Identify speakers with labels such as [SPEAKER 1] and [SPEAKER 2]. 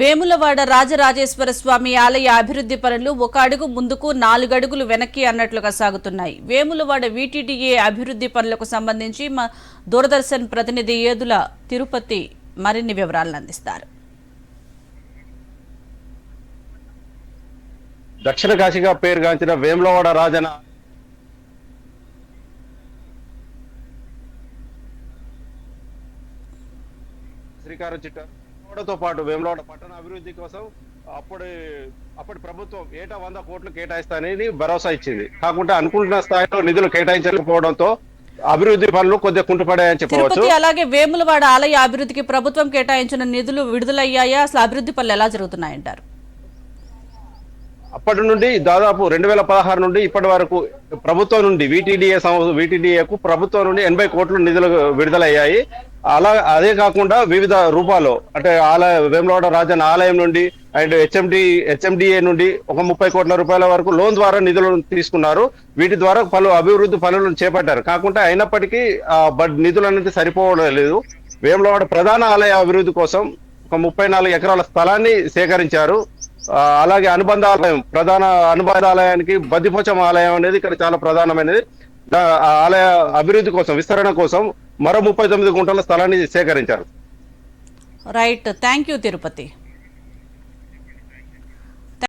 [SPEAKER 1] వేములవాడ రాజరాజేశ్వర స్వామి ఆలయ అభివృద్ధి పనులు ఒక అడుగు ముందుకు నాలుగడుగులు వెనక్కి అన్నట్లుగా సాగుతున్నాయి. వేములవాడ వీటీడీఏ అభివృద్ధి పనులకు సంబంధించి మా దూరదర్శన్ ప్రతినిధి ఏదుల తిరుపతి మరిన్ని వివరాలను అందిస్తారు.
[SPEAKER 2] దక్షిణ కాశీగా పేరుగాంచిన వేములవాడ రాజన శ్రీకారం చుట్టారు వేములవాడతో పాటు వేములవాడ పట్టణ అభివృద్ధి కోసం అప్పటి అప్పటి ప్రభుత్వం ఏటా వంద కోట్లు కేటాయిస్తానని భరోసా ఇచ్చింది. కాకుండా అనుకుంటున్న స్థాయిలో నిధులు కేటాయించకపోవడంతో అభివృద్ధి పనులు కొద్దిగా కుంటుపడాయని చెప్పవచ్చు.
[SPEAKER 1] అలాగే వేములవాడ ఆలయ అభివృద్ధికి ప్రభుత్వం కేటాయించిన నిధులు విడుదలయ్యాయా? అసలు అభివృద్ధి పనులు ఎలా జరుగుతున్నాయంటారు?
[SPEAKER 2] అప్పటి నుండి దాదాపు రెండు వేల పదహారు నుండి ఇప్పటి వరకు ప్రభుత్వం నుండి వీటీడీఏ వీటీడీఏకు ప్రభుత్వం నుండి ఎనభై కోట్ల నిధులు విడుదలయ్యాయి. అలా అదే కాకుండా వివిధ రూపాల్లో అంటే ఆలయ వేములవాడ రాజన్న ఆలయం నుండి అండ్ హెచ్ఎండి హెచ్ఎండిఏ నుండి ఒక ముప్పై కోట్ల రూపాయల వరకు లోన్ ద్వారా నిధులను తీసుకున్నారు. వీటి ద్వారా పలు అభివృద్ధి పనులను చేపట్టారు. కాకుండా అయినప్పటికీ ఆ బడ్ నిధులు అనేది సరిపోవడం లేదు. వేములవాడ ప్రధాన ఆలయ అభివృద్ధి కోసం ఒక ముప్పై నాలుగు ఎకరాల స్థలాన్ని సేకరించారు. అలాగే అనుబంధ ఆలయం ప్రధాన అనుబంధ ఆలయానికి బద్దిపోచం ఆలయం అనేది ఇక్కడ చాలా ప్రధానమైనది. ఆలయ అభివృద్ధి కోసం విస్తరణ కోసం మరో ముప్పై తొమ్మిది గుంటల స్థలాన్ని సేకరించారు.
[SPEAKER 1] Right thank you Tirupati